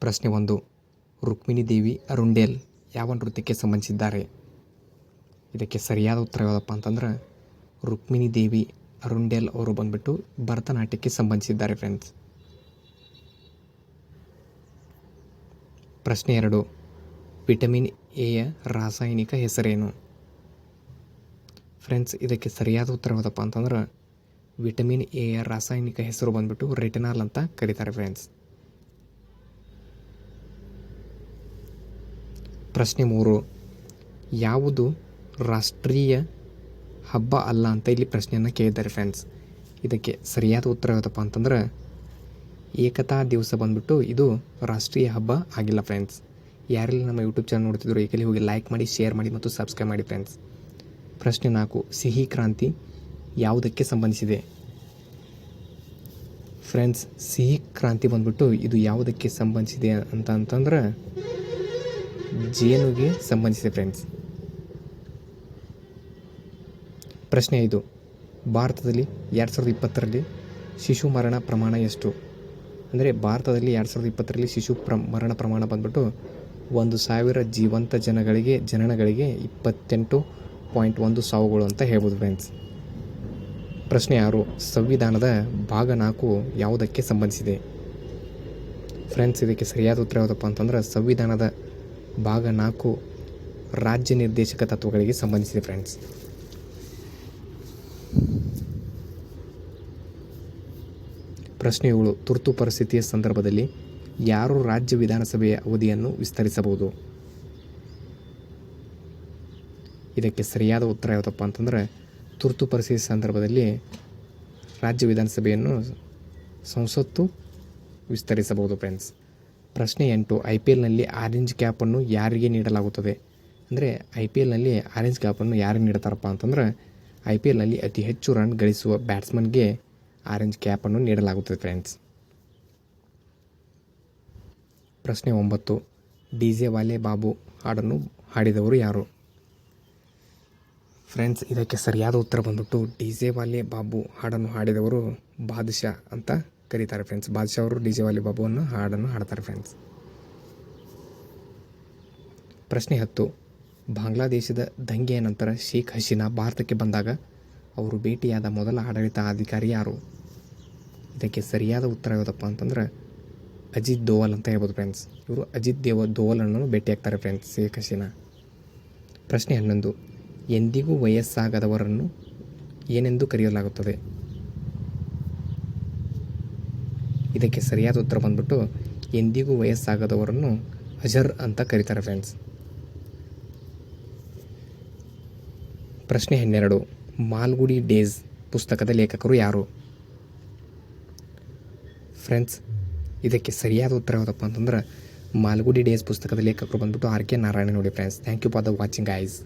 ಪ್ರಶ್ನೆ ಒಂದು. ರುಕ್ಮಿಣಿ ದೇವಿ ಅರುಂಡೇಲ್ ಯಾವ ನೃತ್ಯಕ್ಕೆ ಸಂಬಂಧಿಸಿದ್ದಾರೆ? ಇದಕ್ಕೆ ಸರಿಯಾದ ಉತ್ತರ ಯಾವುದಪ್ಪ ಅಂತಂದ್ರೆ, ರುಕ್ಮಿಣಿ ದೇವಿ ಅರುಂಡೇಲ್ ಅವರು ಬಂದ್ಬಿಟ್ಟು ಭರತನಾಟ್ಯಕ್ಕೆ ಸಂಬಂಧಿಸಿದ್ದಾರೆ ಫ್ರೆಂಡ್ಸ್ ಪ್ರಶ್ನೆ ಎರಡು. ವಿಟಮಿನ್ ಎಯ ರಾಸಾಯನಿಕ ಹೆಸರೇನು? ಫ್ರೆಂಡ್ಸ್ ಇದಕ್ಕೆ ಸರಿಯಾದ ಉತ್ತರ ಯಾವುದಪ್ಪ ಅಂತಂದ್ರೆ, ವಿಟಮಿನ್ ಎಯ ರಾಸಾಯನಿಕ ಹೆಸರು ಬಂದ್ಬಿಟ್ಟು ರೆಟಿನಾಲ್ ಅಂತ ಕರೀತಾರೆ ಫ್ರೆಂಡ್ಸ್ ಪ್ರಶ್ನೆ ಮೂರು. ಯಾವುದು ರಾಷ್ಟ್ರೀಯ ಹಬ್ಬ ಅಲ್ಲ ಅಂತ ಇಲ್ಲಿ ಪ್ರಶ್ನೆಯನ್ನು ಕೇಳಿದ್ದಾರೆ ಫ್ರೆಂಡ್ಸ್ ಇದಕ್ಕೆ ಸರಿಯಾದ ಉತ್ತರ ಯಾವುದಪ್ಪ ಅಂತಂದ್ರೆ, ಏಕತಾ ದಿವಸ ಬಂದ್ಬಿಟ್ಟು ಇದು ರಾಷ್ಟ್ರೀಯ ಹಬ್ಬ ಆಗಿಲ್ಲ ಫ್ರೆಂಡ್ಸ್ ಯಾರೆಲ್ಲ ನಮ್ಮ ಯೂಟ್ಯೂಬ್ ಚಾನಲ್ ನೋಡ್ತಿದ್ರು, ಈಗಲೇ ಹೋಗಿ ಲೈಕ್ ಮಾಡಿ ಶೇರ್ ಮಾಡಿ ಮತ್ತು ಸಬ್ಸ್ಕ್ರೈಬ್ ಮಾಡಿ ಫ್ರೆಂಡ್ಸ್ ಪ್ರಶ್ನೆ ನಾಲ್ಕು, ಸಿಹಿ ಕ್ರಾಂತಿ ಯಾವುದಕ್ಕೆ ಸಂಬಂಧಿಸಿದೆ? ಫ್ರೆಂಡ್ಸ್ ಸಿಹಿ ಕ್ರಾಂತಿ ಬಂದ್ಬಿಟ್ಟು ಇದು ಯಾವುದಕ್ಕೆ ಸಂಬಂಧಿಸಿದೆ ಅಂತ ಅಂತಂದ್ರೆ ಜೇನುಗೆ ಸಂಬಂಧಿಸಿದೆ ಫ್ರೆಂಡ್ಸ್ ಪ್ರಶ್ನೆ ಐದು. ಭಾರತದಲ್ಲಿ ಎರಡು ಸಾವಿರದ ಇಪ್ಪತ್ತರಲ್ಲಿ ಶಿಶು ಮರಣ ಪ್ರಮಾಣ ಎಷ್ಟು? ಅಂದರೆ ಭಾರತದಲ್ಲಿ ಎರಡು ಸಾವಿರದ ಇಪ್ಪತ್ತರಲ್ಲಿ ಶಿಶು ಪ್ರ, ಮರಣ ಪ್ರಮಾಣ ಬಂದ್ಬಿಟ್ಟು ಒಂದು ಸಾವಿರ ಜೀವಂತ ಜನಗಳಿಗೆ, ಜನನಗಳಿಗೆ ಇಪ್ಪತ್ತೆಂಟು ಪಾಯಿಂಟ್ ಒಂದು ಸಾವುಗಳು ಅಂತ ಹೇಳ್ಬೋದು ಫ್ರೆಂಡ್ಸ್ ಪ್ರಶ್ನೆ ಆರು. ಸಂವಿಧಾನದ ಭಾಗ ನಾಲ್ಕು ಯಾವುದಕ್ಕೆ ಸಂಬಂಧಿಸಿದೆ? ಫ್ರೆಂಡ್ಸ್ ಇದಕ್ಕೆ ಸರಿಯಾದ ಉತ್ತರ ಯಾವುದಪ್ಪ ಅಂತಂದ್ರೆ ಸಂವಿಧಾನದ ಭಾಗ ನಾಲ್ಕು, ರಾಜ್ಯ ನಿರ್ದೇಶಕ ತತ್ವಗಳಿಗೆ ಸಂಬಂಧಿಸಿದೆ ಫ್ರೆಂಡ್ಸ್ ಪ್ರಶ್ನೆ ಏಳು, ತುರ್ತು ಪರಿಸ್ಥಿತಿಯ ಸಂದರ್ಭದಲ್ಲಿ ಯಾರು ರಾಜ್ಯ ವಿಧಾನಸಭೆಯ ಅವಧಿಯನ್ನು ವಿಸ್ತರಿಸಬಹುದು? ಇದಕ್ಕೆ ಸರಿಯಾದ ಉತ್ತರ ಯಾವುದಪ್ಪ ಅಂತಂದ್ರೆ, ತುರ್ತು ಪರಿಸ್ಥಿತಿ ಸಂದರ್ಭದಲ್ಲಿ ರಾಜ್ಯ ವಿಧಾನಸಭೆಯನ್ನು ಸಂಸತ್ತು ವಿಸ್ತರಿಸಬಹುದು ಫ್ರೆಂಡ್ಸ್ ಪ್ರಶ್ನೆ ಎಂಟು, ಐ ಪಿ ಎಲ್ನಲ್ಲಿ ಆರೆಂಜ್ ಕ್ಯಾಪನ್ನು ಯಾರಿಗೆ ನೀಡಲಾಗುತ್ತದೆ? ಅಂದರೆ, ಐ ಪಿ ಎಲ್ನಲ್ಲಿ ಆರೆಂಜ್ ಕ್ಯಾಪನ್ನು ಯಾರಿಗೆ ನೀಡ್ತಾರಪ್ಪ ಅಂತಂದ್ರೆ, ಐ ಪಿ ಎಲ್ನಲ್ಲಿ ಅತಿ ಹೆಚ್ಚು ರನ್ ಗಳಿಸುವ ಬ್ಯಾಟ್ಸ್ಮನ್ಗೆ ಆರೆಂಜ್ ಕ್ಯಾಪನ್ನು ನೀಡಲಾಗುತ್ತದೆ ಫ್ರೆಂಡ್ಸ್ ಪ್ರಶ್ನೆ ಒಂಬತ್ತು, ಡಿ ಜೆ ವಾಲೆ ಬಾಬು ಹಾಡನ್ನು ಹಾಡಿದವರು ಯಾರು? ಫ್ರೆಂಡ್ಸ್ ಇದಕ್ಕೆ ಸರಿಯಾದ ಉತ್ತರ ಬಂದ್ಬಿಟ್ಟು ಡಿ ಜೆ ವಾಲೆ ಬಾಬು ಹಾಡನ್ನು ಹಾಡಿದವರು ಬಾದಶಾ ಅಂತ ಕರೀತಾರೆ ಫ್ರೆಂಡ್ಸ್ ಬಾದಶಾ ಅವರು, ಡಿ ಜೆ ವಾಲಿ ಬಾಬುವನ್ನು ಹಾಡನ್ನು ಹಾಡ್ತಾರೆ ಫ್ರೆಂಡ್ಸ್ ಪ್ರಶ್ನೆ ಹತ್ತು. ಬಾಂಗ್ಲಾದೇಶದ ದಂಗೆಯ ನಂತರ ಶೇಖ್ ಹಸೀನಾ ಭಾರತಕ್ಕೆ ಬಂದಾಗ ಅವರು ಭೇಟಿಯಾದ ಮೊದಲ ಆಡಳಿತ ಅಧಿಕಾರಿ ಯಾರು? ಇದಕ್ಕೆ ಸರಿಯಾದ ಉತ್ತರ ಯಾವುದಪ್ಪ ಅಂತಂದ್ರೆ ಅಜಿತ್ ದೋವಲ್ ಅಂತ ಹೇಳ್ಬೋದು ಫ್ರೆಂಡ್ಸ್ ಇವರು ಅಜಿತ್ ದೇವ ದೋವಲನ್ನು ಭೇಟಿಯಾಗ್ತಾರೆ ಫ್ರೆಂಡ್ಸ್ ಶೇಖ್ ಹಸೀನಾ. ಪ್ರಶ್ನೆ ಹನ್ನೊಂದು. ಎಂದಿಗೂ ವಯಸ್ಸಾಗದವರನ್ನು ಏನೆಂದು ಕರೆಯಲಾಗುತ್ತದೆ? ಇದಕ್ಕೆ ಸರಿಯಾದ ಉತ್ತರ ಬಂದ್ಬಿಟ್ಟು ಎಂದಿಗೂ ವಯಸ್ಸಾಗದವರನ್ನು ಅಜರ್ ಅಂತ ಕರೀತಾರೆ ಫ್ರೆಂಡ್ಸ್ ಪ್ರಶ್ನೆ ಹನ್ನೆರಡು, ಮಾಲ್ಗುಡಿ ಡೇಸ್ ಪುಸ್ತಕದ ಲೇಖಕರು ಯಾರು? ಫ್ರೆಂಡ್ಸ್ ಇದಕ್ಕೆ ಸರಿಯಾದ ಉತ್ತರ ಯಾವುದಪ್ಪ ಅಂತಂದ್ರೆ ಮಾಲ್ಗುಡಿ ಡೇಸ್ ಪುಸ್ತಕದ ಲೇಖಕರು ಬಂದ್ಬಿಟ್ಟು ಆರ್ ಕೆ ನಾರಾಯಣ ನೋಡಿ friends thank you for the watching ice